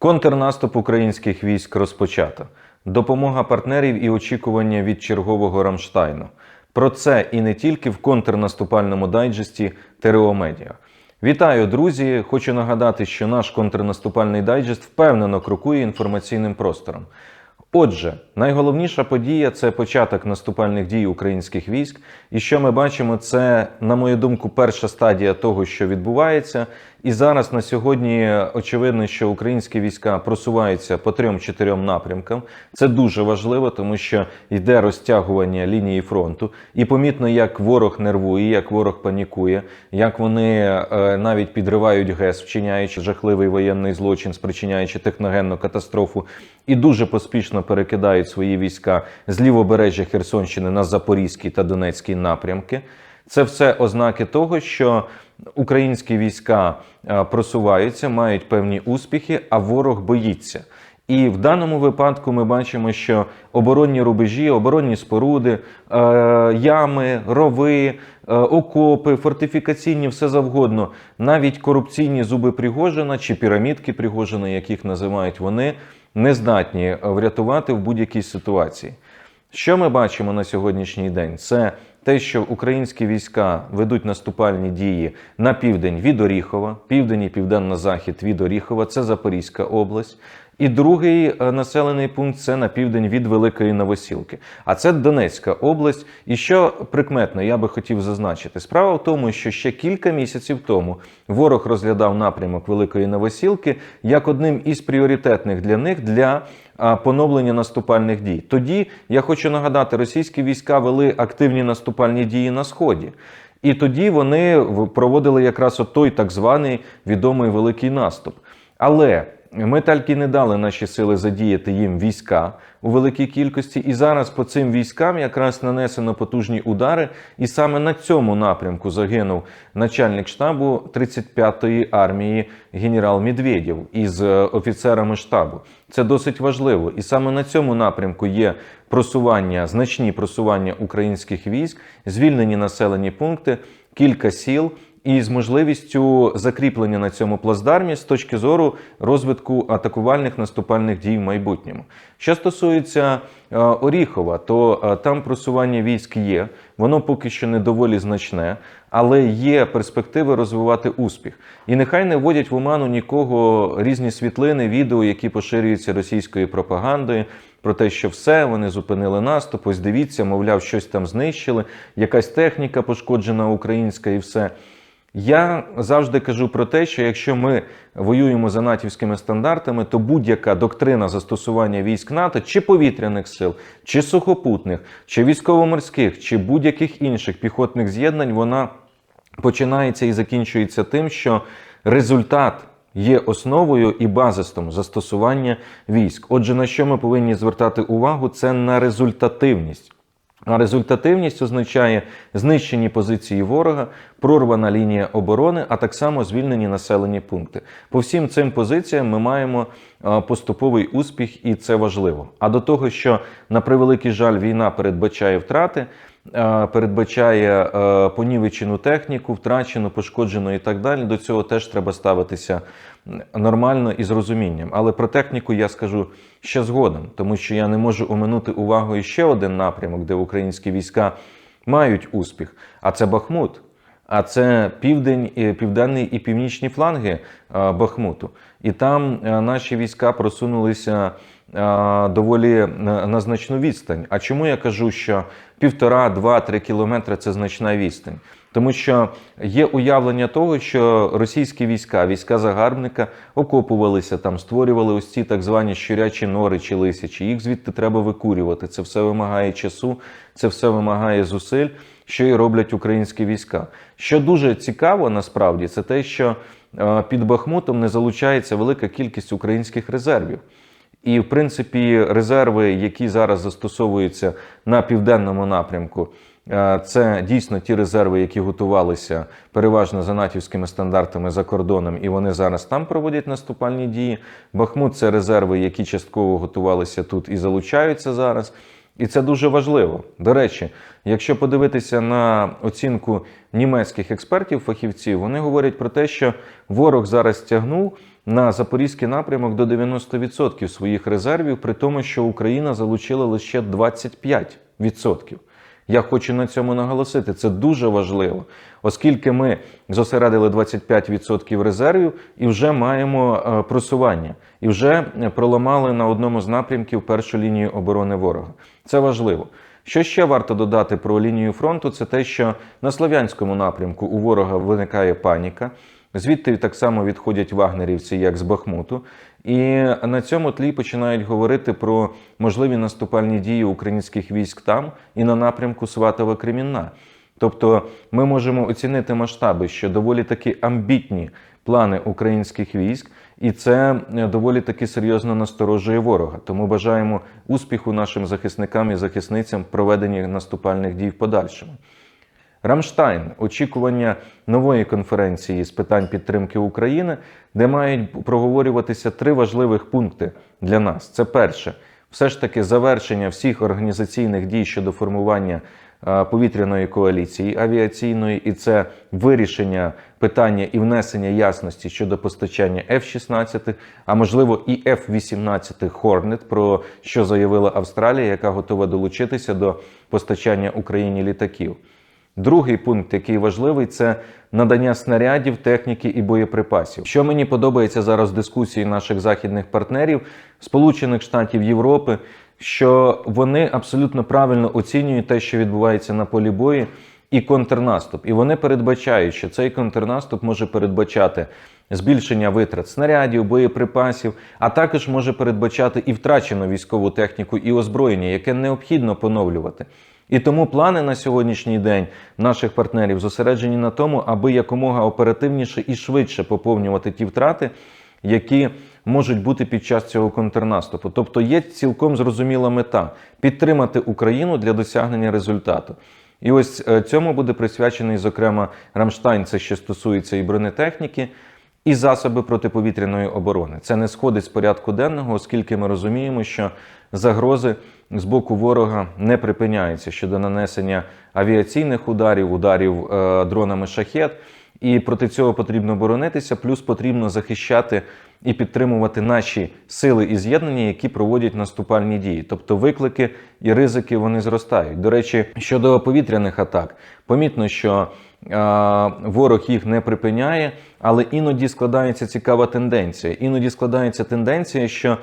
Контрнаступ українських військ розпочато. Допомога партнерів і очікування від чергового Рамштайну. Про це і не тільки в контрнаступальному дайджесті ТРО Медіа. Вітаю, друзі! Хочу нагадати, що наш контрнаступальний дайджест впевнено крокує інформаційним простором. Отже, найголовніша подія це початок наступальних дій українських військ. І що ми бачимо, це, на мою думку, перша стадія того, що відбувається. І зараз на сьогодні очевидно, що українські війська просуваються по трьом-чотирьом напрямкам. Це дуже важливо, тому що йде розтягування лінії фронту, і помітно, як ворог нервує, як ворог панікує, як вони е, навіть підривають ГЕС, вчиняючи жахливий воєнний злочин, спричиняючи техногенну катастрофу, і дуже поспішно перекидають свої війська з лівобережжя Херсонщини на Запорізький та Донецький напрямки. Це все ознаки того, що українські війська е, просуваються, мають певні успіхи, а ворог боїться. І в даному випадку ми бачимо, що оборонні рубежі, оборонні споруди, е, ями, рови, е, окопи, фортифікаційні, все завгодно, навіть корупційні зуби Пригожина чи пірамідки Пригожина, яких називають вони, не здатні врятувати в будь-якій ситуації. Що ми бачимо на сьогоднішній день? Це те, що українські війська ведуть наступальні дії на південь від Оріхова, південь і південно-захід від Оріхова, це Запорізька область. І другий е, населений пункт це на південь від Великої Новосілки. А це Донецька область. І що прикметно, я би хотів зазначити, справа в тому, що ще кілька місяців тому ворог розглядав напрямок Великої Новосілки як одним із пріоритетних для них для поновлення наступальних дій. Тоді я хочу нагадати, російські війська вели активні наступальні дії на сході. І тоді вони проводили якраз той так званий відомий великий наступ. Але ми тільки не дали наші сили задіяти їм війська у великій кількості, і зараз по цим військам якраз нанесено потужні удари. І саме на цьому напрямку загинув начальник штабу 35-ї армії генерал Медведєв із е, офіцерами штабу. Це досить важливо, і саме на цьому напрямку є просування, значні просування українських військ, звільнені населені пункти, кілька сіл і з можливістю закріплення на цьому плацдармі з точки зору розвитку атакувальних наступальних дій в майбутньому. Що стосується е, Оріхова, то е, там просування військ є, воно поки що не доволі значне, але є перспективи розвивати успіх. І нехай не вводять в оману нікого різні світлини, відео, які поширюються російською пропагандою. Про те, що все, вони зупинили наступ, ось дивіться, мовляв, щось там знищили, якась техніка пошкоджена українська і все. Я завжди кажу про те, що якщо ми воюємо за натівськими стандартами, то будь-яка доктрина застосування військ НАТО, чи повітряних сил, чи сухопутних, чи військово-морських, чи будь-яких інших піхотних з'єднань, вона починається і закінчується тим, що результат є основою і базистом застосування військ. Отже, на що ми повинні звертати увагу, це на результативність. А результативність означає знищені позиції ворога, прорвана лінія оборони, а так само звільнені населені пункти. По всім цим позиціям ми маємо поступовий успіх, і це важливо. А до того, що на превеликий жаль, війна передбачає втрати, передбачає е, понівечену техніку, втрачену, пошкоджену і так далі. До цього теж треба ставитися нормально і з розумінням. Але про техніку я скажу ще згодом, тому що я не можу оминути увагою ще один напрямок, де українські війська мають успіх, а це Бахмут. А це південь, південний і північні фланги е, Бахмуту. І там е, наші війська просунулися е, доволі на, на значну відстань. А чому я кажу, що півтора, два-три кілометри це значна відстань? Тому що є уявлення того, що російські війська, війська загарбника окопувалися там, створювали ось ці так звані щурячі нори чи лисячі. Їх звідти треба викурювати. Це все вимагає часу, це все вимагає зусиль, що і роблять українські війська. Що дуже цікаво насправді, це те, що е, під Бахмутом не залучається велика кількість українських резервів. І, в принципі, резерви, які зараз застосовуються на південному напрямку, е, це дійсно ті резерви, які готувалися переважно за натівськими стандартами за кордоном, і вони зараз там проводять наступальні дії. Бахмут це резерви, які частково готувалися тут і залучаються зараз. І це дуже важливо. До речі, якщо подивитися на оцінку німецьких експертів, фахівців, вони говорять про те, що ворог зараз стягнув на запорізький напрямок до 90% своїх резервів, при тому, що Україна залучила лише 25%. Я хочу на цьому наголосити. Це дуже важливо, оскільки ми зосередили 25% резервів і вже маємо е, просування, і вже проламали на одному з напрямків першу лінію оборони ворога. Це важливо. Що ще варто додати про лінію фронту? Це те, що на слов'янському напрямку у ворога виникає паніка. Звідти так само відходять вагнерівці, як з Бахмуту, і на цьому тлі починають говорити про можливі наступальні дії українських військ там і на напрямку Сватова Кремінна. Тобто ми можемо оцінити масштаби, що доволі таки амбітні плани українських військ, і це доволі таки серйозно насторожує ворога. Тому бажаємо успіху нашим захисникам і захисницям в проведенні наступальних дій в подальшому. Рамштайн очікування нової конференції з питань підтримки України, де мають проговорюватися три важливих пункти для нас. Це перше, все ж таки завершення всіх організаційних дій щодо формування е, повітряної коаліції авіаційної, і це вирішення питання і внесення ясності щодо постачання F-16, а можливо і F-18 Hornet, про що заявила Австралія, яка готова долучитися до постачання Україні літаків. Другий пункт, який важливий, це надання снарядів, техніки і боєприпасів. Що мені подобається зараз в дискусії наших західних партнерів, Сполучених Штатів Європи, що вони абсолютно правильно оцінюють те, що відбувається на полі бою, і контрнаступ. І вони передбачають, що цей контрнаступ може передбачати збільшення витрат снарядів, боєприпасів, а також може передбачати і втрачену військову техніку і озброєння, яке необхідно поновлювати. І тому плани на сьогоднішній день наших партнерів зосереджені на тому, аби якомога оперативніше і швидше поповнювати ті втрати, які можуть бути під час цього контрнаступу. Тобто є цілком зрозуміла мета підтримати Україну для досягнення результату. І ось е, цьому буде присвячений, зокрема, Рамштайн, це що стосується і бронетехніки, і засоби протиповітряної оборони. Це не сходить з порядку денного, оскільки ми розуміємо, що загрози з боку ворога не припиняються щодо нанесення авіаційних ударів, ударів е, дронами шахет. І проти цього потрібно боронитися, плюс потрібно захищати і підтримувати наші сили і з'єднання, які проводять наступальні дії. Тобто виклики і ризики вони зростають. До речі, щодо повітряних атак, помітно, що ворог їх не припиняє, але іноді складається цікава тенденція. Іноді складається тенденція, що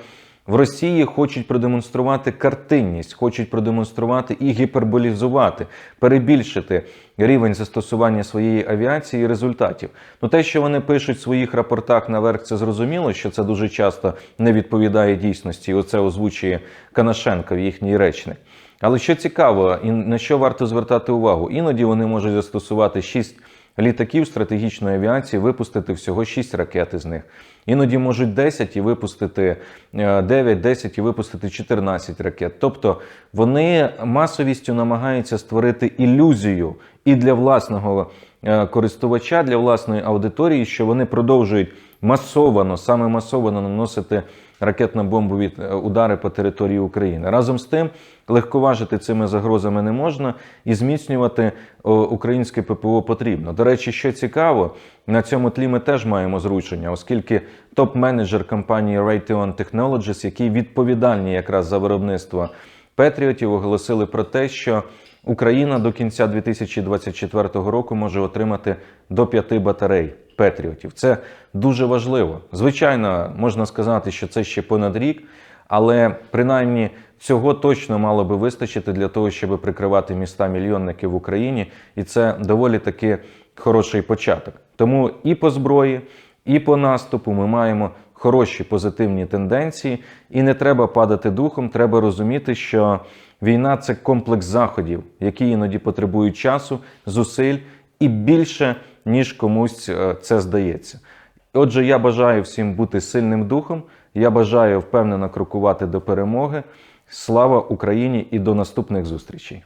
в Росії хочуть продемонструвати картинність, хочуть продемонструвати і гіперболізувати, перебільшити рівень застосування своєї авіації і результатів. Ну те, що вони пишуть в своїх рапортах наверх, це зрозуміло, що це дуже часто не відповідає дійсності. Оце озвучує Канашенко в їхній речник. Але що цікаво, і на що варто звертати увагу, іноді вони можуть застосувати 6 літаків стратегічної авіації, випустити всього 6 ракет із них. Іноді можуть 10 і випустити 9, 10 і випустити 14 ракет. Тобто вони масовістю намагаються створити ілюзію і для власного е, користувача, для власної аудиторії, що вони продовжують масовано, саме масовано наносити ракетно-бомбові е, удари по території України. Разом з тим, легковажити цими загрозами не можна і зміцнювати українське ППО потрібно. До речі, що цікаво, на цьому тлі ми теж маємо зручення, оскільки топ-менеджер компанії Raytheon Technologies, який відповідальні якраз за виробництво Петріотів, оголосили про те, що Україна до кінця 2024 року може отримати до п'яти батарей Петріотів. Це дуже важливо. Звичайно, можна сказати, що це ще понад рік, але принаймні цього точно мало би вистачити для того, щоб прикривати міста мільйонники в Україні, і це доволі таки хороший початок. Тому і по зброї, і по наступу ми маємо хороші позитивні тенденції, і не треба падати духом. Треба розуміти, що війна це комплекс заходів, які іноді потребують часу, зусиль і більше ніж комусь е, це здається. Отже, я бажаю всім бути сильним духом. Я бажаю впевнено крокувати до перемоги. Слава Україні і до наступних зустрічей!